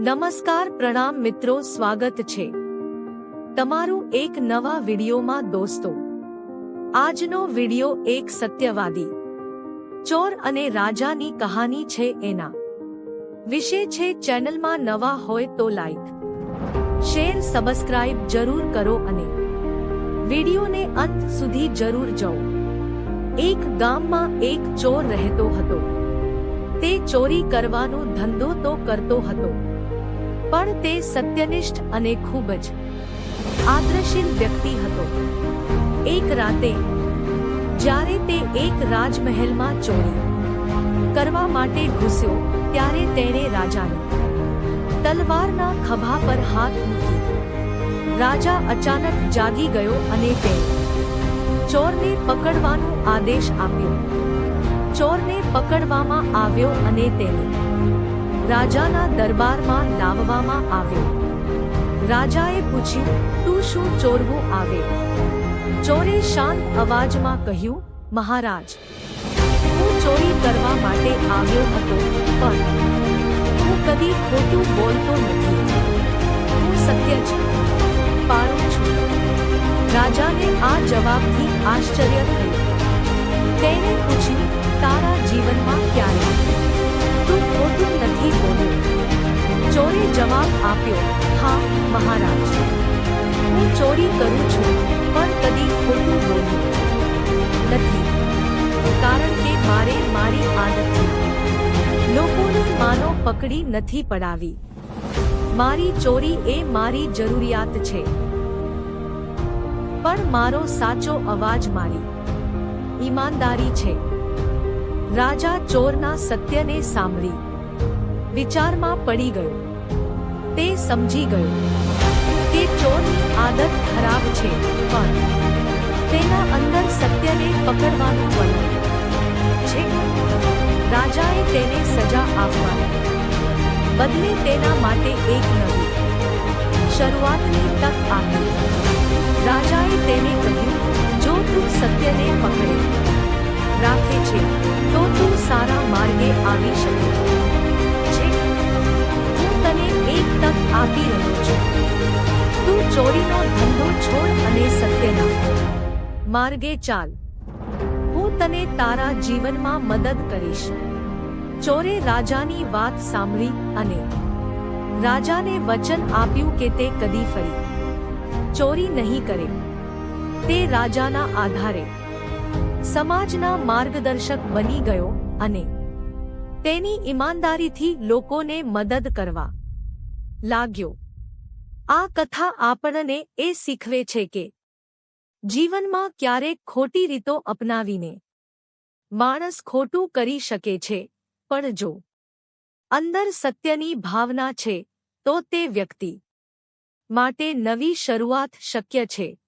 નમસ્કાર પ્રણામ મિત્રો, સ્વાગત છે તમારું એક નવા વિડીયોમાં દોસ્તો. આજનો વિડિયો એક સત્યવાદી, ચોર અને રાજાની કહાની છે એના. વિશે છે ચેનલમાં નવા હોય તો લાઈક, શેર, સબસ્ક્રાઇબ જરૂર કરો અને વિડિયોને અંત સુધી જરૂર જાઓ. એક ગામમાં એક ચોર રહેતો હતો. તે ચોરી કરવાનો ધંધો તો કરતો હતો. પણ તે સત્યનિષ્ઠ અને ખૂબ જ આદર્શીલ વ્યક્તિ હતો. એક રાતે, જ્યારે તે એક રાજમહેલમાં ચોરી કરવા માટે ઘૂસ્યો, ત્યારે તેણે રાજાને તલવારના ખભા પર હાથ મૂકી. રાજા અચાનક જાગી ગયો અને તે ચોરને પકડવાનો આદેશ આપ્યો. ચોરને પકડવામાં આવ્યો અને તેને રાજાના દરબારમાં લાવવામાં આવ્યો. રાજાએ પૂછ્યું, તું શું ચોરવું આવે? ચોરે શાંત અવાજમાં કહ્યું, મહારાજ, હું ચોરી કરવા માટે આવ્યો હતો, પણ હું કદી ખોટું બોલતો નથી. હું સત્ય જ પાડું છું. રાજાને આ જવાબથી આશ્ચર્ય થયું. તેણે પૂછ્યું, તારા જીવનમાં ક્યારે ખોટું નથી બોલ્યું ચોરે જવાબ આપ્યો, હા, મહારાજ. હું ચોરી કરું છું, પણ કદી ખોટું બોલ્યું નથી, કારણ કે મારે મારી આદતથી લોકોની માનો પકડી નથી પડાવી. મારી ચોરી એ મારી જરૂરિયાત છે. પણ મારો સાચો અવાજ મારી. ઈમાનદારી છે. રાજા ચોરના સત્યને સાંભળી. વિચારમાં પડી ગયો. તે સમજી ગયો કે ચોરની આદત ખરાબ છે, પણ તેના અંદર સત્યને પકડવાનું પણ છે. રાજાએ તેને સજા આપવાની. બદલે તેના માટે એક નવી. શરૂઆતની તક આપી. રાજાએ તેને કહ્યું, જો તું સત્યને પકડે, રાખે છે, તો તું સારા માર્ગે આવી શકે. આપી રહ્યો છું. તું ચોરીનો ધંધો છોડ અને સત્યના માર્ગે ચાલ. હું તને તારા જીવનમાં મદદ કરીશ. ચોરે રાજાની વાત સાંભળી અને રાજાને વચન આપ્યું કે તે કદી ફરી. ચોરી નહીં કરે. તે રાજાના આધારે સમાજના માર્ગદર્શક બની ગયો અને તેની ઈમાનદારીથી લોકોને મદદ કરવા લાગ્યો. આ કથા આપણને એ શીખવે છે કે જીવનમાં ક્યારેક ખોટી રીતો અપનાવીને માણસ ખોટું કરી શકે છે, પણ જો અંદર સત્યની ભાવના છે, તો તે વ્યક્તિ માટે નવી શરૂઆત શક્ય છે.